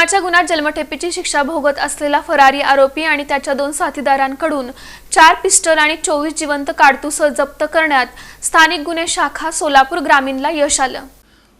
खुनाच्या गुन्ह्यात जन्मठेपेची शिक्षा भोगत असलेला फरारी आरोपी आणि त्याच्या दोन साथीदारांकडून चार पिस्टल आणि चोवीस जिवंत काडतुसं जप्त करण्यात स्थानिक गुन्हे शाखा सोलापूर ग्रामीणला यश आलं.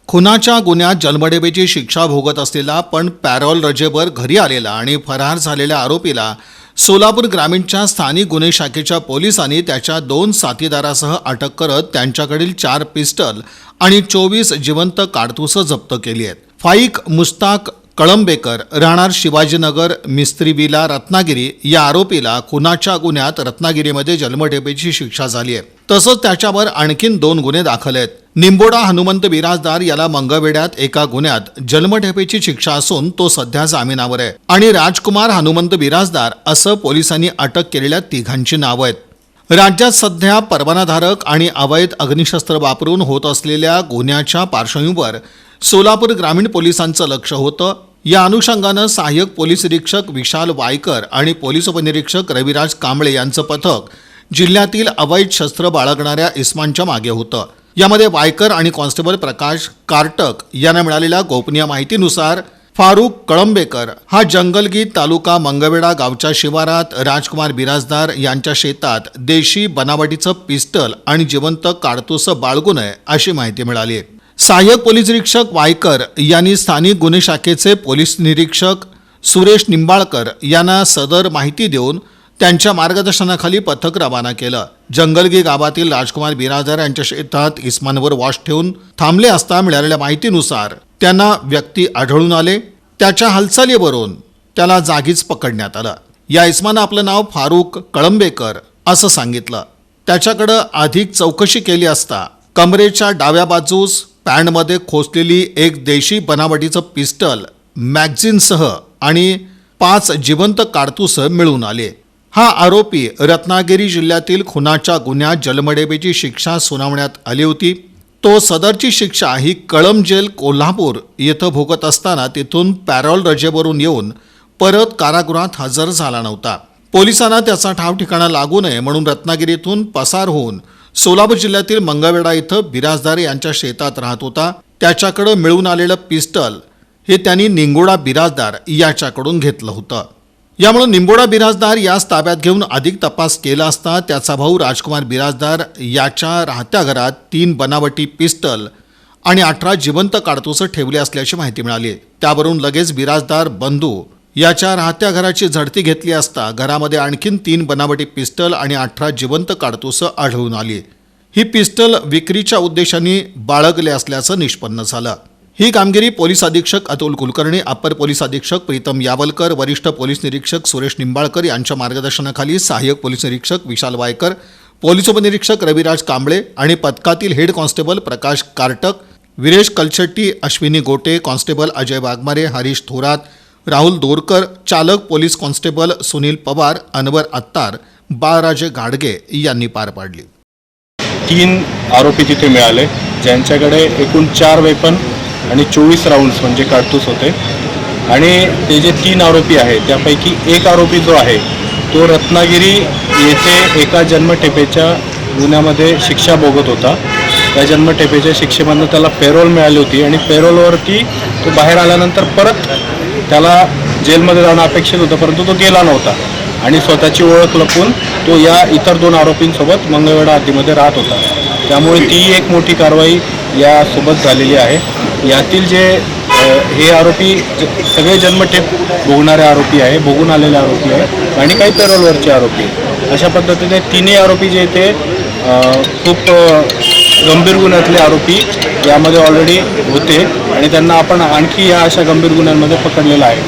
खुनाच्या गुन्ह्यात जन्मठेपेची शिक्षा भोगत असलेला पण पॅरोल रजेवर घरी आलेला आणि फरार झालेल्या आरोपीला सोलापूर ग्रामीणच्या स्थानिक गुन्हे शाखेच्या पोलिसांनी त्याच्या दोन साथीदारासह अटक करत त्यांच्याकडील चार पिस्टल आणि चोवीस जिवंत काडतुसं जप्त केली आहेत. फाईक मुस्ताक कळंबेकर राहणार शिवाजीनगर मिस्त्री विला रत्नागिरी या आरोपीला खुनाच्या गुन्ह्यात रत्नागिरीमध्ये जन्मठेपेची शिक्षा झाली आहे. तसंच त्याच्यावर आणखीन दोन गुन्हे दाखल आहेत. निंबोडा हनुमंत बिराजदार याला मंगळवेड्यात एका गुन्ह्यात जन्मठेपेची शिक्षा असून तो सध्या जामिनावर आहे. आणि राजकुमार हनुमंत बिराजदार असं पोलिसांनी अटक केलेल्या तिघांची नावं आहेत. राज्यात सध्या परवानाधारक आणि अवैध अग्निशस्त्र वापरून होत असलेल्या गुन्ह्याच्या पार्श्वभूमीवर सोलापूर ग्रामीण पोलिसांचं लक्ष होतं. या अनुषंगानं सहाय्यक पोलीस निरीक्षक विशाल वायकर आणि पोलीस उपनिरीक्षक रविराज कांबळे यांचं पथक जिल्ह्यातील अवैध शस्त्र बाळगणाऱ्या इस्मांच्या मागे होतं. यामध्ये वायकर आणि कॉन्स्टेबल प्रकाश कार्टक यांना मिळालेल्या गोपनीय माहितीनुसार फारुख कळंबेकर हा जंगलगीत तालुका मंगवेडा गावच्या शिवारात राजकुमार बिराजदार यांच्या शेतात देशी बनावटीचं पिस्टल आणि जिवंत काडतुसं बाळगून आहे अशी माहिती मिळाली आहे. सहाय्यक पोलीस निरीक्षक वायकर यांनी स्थानिक गुन्हे शाखेचे पोलीस निरीक्षक सुरेश निंबाळकर यांना सदर माहिती देऊन त्यांच्या मार्गदर्शनाखाली पथक रवाना केलं. जंगलगी गावातील राजकुमार बिराजदार यांच्या शेतात इस्मानवर वॉश ठेवून थांबले असता मिळालेल्या माहितीनुसार त्यांना व्यक्ती आढळून आले त्याच्या हालचालीवरून त्याला जागीच पकडण्यात आलं. या इस्मानं आपलं नाव फारुख कळंबेकर असं सांगितलं. त्याच्याकडं अधिक चौकशी केली असता कमरेच्या डाव्या बाजूस पॅन्टमध्ये खोचलेली एक देशी बनावटीचं पिस्टल मॅगझिनसह आणि पाच जिवंत काडतुसं मिळून आले. हा आरोपी रत्नागिरी जिल्ह्यातील खुनाच्या गुन्ह्यात जलमडेबीची शिक्षा सुनावण्यात आली होती. तो सदरची शिक्षा ही कळम जेल कोल्हापूर येथं भोगत असताना तिथून पॅरोल रजेवरून येऊन परत कारागृहात हजर झाला नव्हता. पोलिसांना त्याचा ठाव ठिकाणा लागू नये म्हणून रत्नागिरीतून पसार होऊन सोलापूर जिल्ह्यातील मंगळवेढा इथं बिराजदार यांच्या शेतात राहत होता. त्याच्याकडं मिळून आलेलं पिस्टल हे त्यांनी निंगोडा बिराजदार याच्याकडून घेतलं होतं. यामुळे निंबोडा बिराजदार यास ताब्यात घेऊन अधिक तपास केला असता त्याचा भाऊ राजकुमार बिराजदार याच्या राहत्या घरात तीन बनावटी पिस्टल आणि अठरा जिवंत काडतुसं ठेवले असल्याची माहिती मिळाली. त्यावरून लगेच बिराजदार बंधू याच्या राहत्या घराची झडती घेतली असता घरामध्ये आणखीन तीन बनावटी पिस्टल आणि अठरा जिवंत काडतुसं आढळून आली. ही पिस्टल विक्रीच्या उद्देशाने बाळगले असल्याचं निष्पन्न झालं. ही कामगिरी पोलीस अधीक्षक अतुल कुलकर्णी अप्पर पोलीस अधीक्षक प्रीतम यावलकर वरिष्ठ पोलीस निरीक्षक सुरेश निंबाळकर यांच्या मार्गदर्शनाखाली सहाय्यक पोलीस निरीक्षक विशाल वायकर पोलीस उपनिरीक्षक रविराज कांबळे आणि पथकातील head constable Prakash Kartak Viresh Kalshetti Ashwini Gote constable Ajay Waghmare Harish Thorat Rahul Dorkar चालक पोलीस कॉन्स्टेबल सुनील पवार अनवर अत्तार बाळराजे गाडगे यांनी पार पाडली. तीन आरोपी तिथे मिळाले ज्यांच्याकडे एकूण चार वेपन आणि चोवीस राऊंड्स म्हणजे काडतूस होते. आणि ते जे तीन आरोपी आहेत त्यापैकी एक आरोपी जो आहे तो रत्नागिरी येथे एका जन्मठेपेच्या गुन्ह्यामध्ये शिक्षा भोगत होता. त्या जन्मठेपेच्या शिक्षेमधनं त्याला पेरोल मिळाली होती आणि पेरोलवरती तो बाहेर आल्यानंतर परत त्याला जेलमध्ये जाणं अपेक्षित होतं परंतु तो गेला नव्हता. आणि स्वतःची ओळख लपवून तो या इतर दोन आरोपींसोबत मंगळवेढा हद्दीमध्ये राहत होता. त्यामुळे ती एक मोठी कारवाई यासोबत झालेली आहे. यातील जे हे आरोपी सगळे जन्मठेप भोगणारे आरोपी आहे भोगून आलेले आरोपी आहे आणि काही पेरोलवरचे आरोपी अशा पद्धतीने तिन्ही आरोपी जे ते खूप गंभीर गुन्ह्यातले आरोपी यामध्ये ऑलरेडी होते आणि त्यांना आपण आणखी या अशा गंभीर गुन्ह्यांमध्ये पकडलेलं आहे.